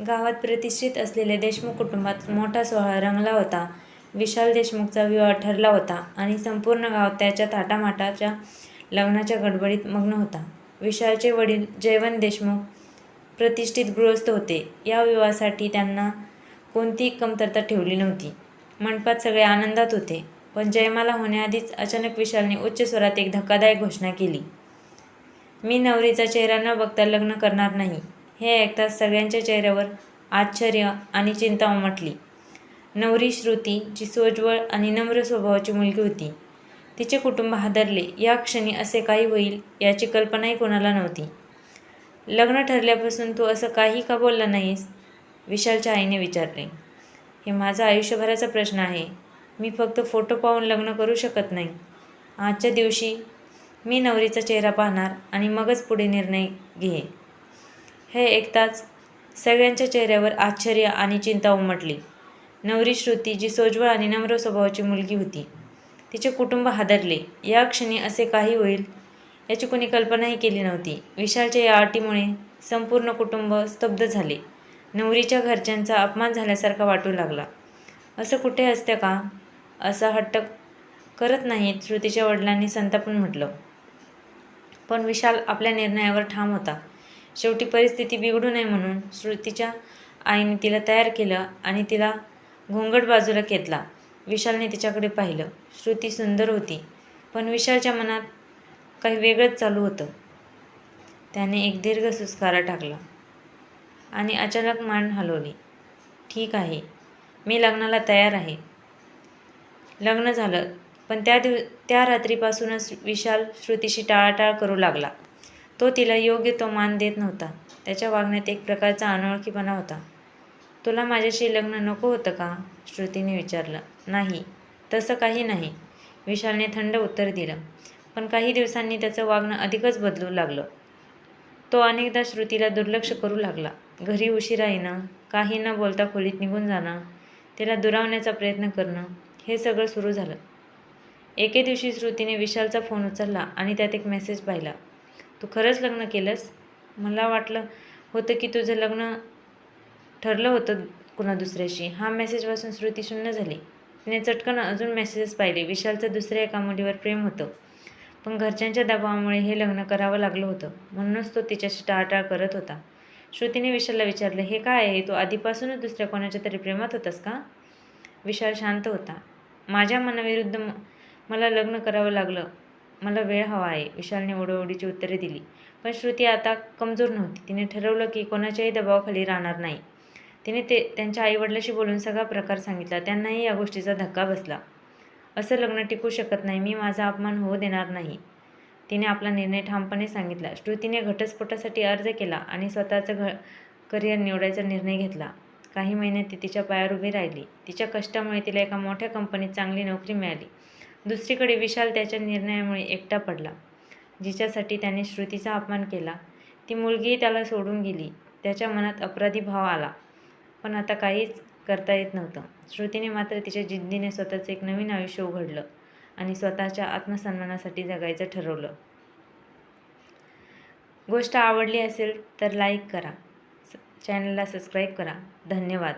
गावात प्रतिष्ठित असलेल्या देशमुख कुटुंबात मोठा सोहळा रंगला होता. विशाल देशमुखचा विवाह ठरला होता आणि संपूर्ण गाव त्याच्या थाटामाटाच्या लग्नाच्या गडबडीत मग्न होता. विशालचे वडील जयवंत देशमुख प्रतिष्ठित गृहस्थ होते. या विवाहासाठी त्यांना कोणतीही कमतरता ठेवली नव्हती. मंडपात सगळे आनंदात होते. पण जयमाला होण्याआधीच अचानक विशालने उच्च स्वरात एक धक्कादायक घोषणा केली. मी नवरीचा चेहरा न बघता लग्न करणार नाही. हे ऐकताच सगळ्यांच्या चेहऱ्यावर आश्चर्य आणि चिंता उमटली. नवरी श्रुती जी सोज्वळ आणि नम्र स्वभावाची मुलगी होती. तिचे कुटुंब हादरले. या क्षणी असे काही होईल याची कल्पनाही कोणाला नव्हती. लग्न ठरल्यापासून तू असं काही का बोलला नाहीस? विशालच्या आईने विचारले. हे माझा आयुष्यभराचा प्रश्न आहे. मी फक्त फोटो पाहून लग्न करू शकत नाही. आजच्या दिवशी मी नवरीचा चेहरा पाहणार आणि मगच पुढे निर्णय घेईन. हे ऐकताच सगळ्यांच्या चेहऱ्यावर आश्चर्य आणि चिंता उमटली. नवरी श्रुती जी सोज्वळ आणि नम्र स्वभावाची मुलगी होती. तिचे कुटुंब हादरले. या क्षणी असे काही होईल याची कोणी कल्पनाही केली नव्हती. विशालच्या या अटीमुळे संपूर्ण कुटुंब स्तब्ध झाले. नवरीच्या घरच्यांचा अपमान झाल्यासारखा वाटू लागला. असं कुठे असतं का? असा हट्ट करत नाहीत श्रुतीच्या वडिलांनी संतापून म्हटलं. पण विशाल आपल्या निर्णयावर ठाम होता. शेवटी परिस्थिती बिघडू नये म्हणून श्रुतीच्या आईने तिला तयार केलं आणि तिला घोंगड बाजूला घेतला. विशालने तिच्याकडे पाहिलं. श्रुती सुंदर होती. पण विशालच्या मनात काही वेगळंच चालू होतं. त्याने एक दीर्घ सुस्कारा टाकला आणि अचानक मान हलवली. ठीक आहे. मी लग्नाला तयार आहे. लग्न झालं. पण त्या दिव त्या रात्रीपासूनच विशाल श्रुतीशी टाळाटाळ करू लागला. तो तिला योग्य तो मान देत नव्हता. त्याच्या वागण्यात एक प्रकारचा अनोळखीपणा होता. तुला माझ्याशी लग्न नको होतं का? श्रुतीने विचारलं. नाही. तसं काही नाही. विशालने थंड उत्तर दिलं. पण काही दिवसांनी त्याचं वागणं अधिकच बदलू लागलं. तो अनेकदा श्रुतीला दुर्लक्ष करू लागला. घरी उशिरा येणं, काही न बोलता खोलीत निघून जाणं, तिला दुरावण्याचा प्रयत्न करणं हे सगळं सुरू झालं. एके दिवशी श्रुतीने विशालचा फोन उचलला आणि त्यात एक मेसेज पाहिला. तू खरंच लग्न केलंस? मला वाटलं होतं की तुझं लग्न ठरलं होतं कुणा दुसऱ्याशी. हा मेसेज वाचून श्रुती शून्य झाली. तिने चटकन अजून मेसेजेस पाहिले. विशालचं दुसऱ्या एका मुलीवर प्रेम होतं. पण घरच्यांच्या दबावामुळे हे लग्न करावं लागलं होतं. म्हणूनच तो तिच्याशी टाळटाळ करत होता. श्रुतीने विशालला विचारलं. हे काय आहे? तू आधीपासूनच दुसऱ्या कोणाच्या तरी प्रेमात होतास का? विशाल शांत होता. माझ्या मनाविरुद्ध मला लग्न करावं लागलं. मला वेळ हवा आहे. विशालने ओढवडीची उत्तरे दिली. पण श्रुती आता कमजोर नव्हती. तिने ठरवलं की कोणाच्याही दबावाखाली राहणार नाही. तिने ते त्यांच्या आईवडिलाशी बोलून सगळा प्रकार सांगितला. त्यांनाही या गोष्टीचा धक्का बसला. असं लग्न टिकू शकत नाही. मी माझा अपमान होऊ देणार नाही. तिने आपला निर्णय ठामपणे सांगितला. श्रुतीने घटस्फोटासाठी अर्ज केला आणि स्वतःचं घ करिअर निवडायचा निर्णय घेतला. काही महिन्यात ती तिच्या पायावर उभी राहिली. तिच्या कष्टामुळे तिला एका मोठ्या कंपनीत चांगली नोकरी मिळाली. दुसरीकडे विशाल त्याच्या निर्णयामुळे एकटा पडला. जिच्यासाठी त्याने श्रुतीचा अपमान केला ती मुलगीही त्याला सोडून गेली. त्याच्या मनात अपराधी भाव आला. पण आता काहीच करता येत नव्हतं. श्रुतीने मात्र तिच्या जिद्दीने स्वतःचं एक नवीन आयुष्य उघडलं आणि स्वतःच्या आत्मसन्मानासाठी जगायचं ठरवलं. गोष्ट आवडली असेल तर लाईक करा. चॅनलला सबस्क्राईब करा. धन्यवाद.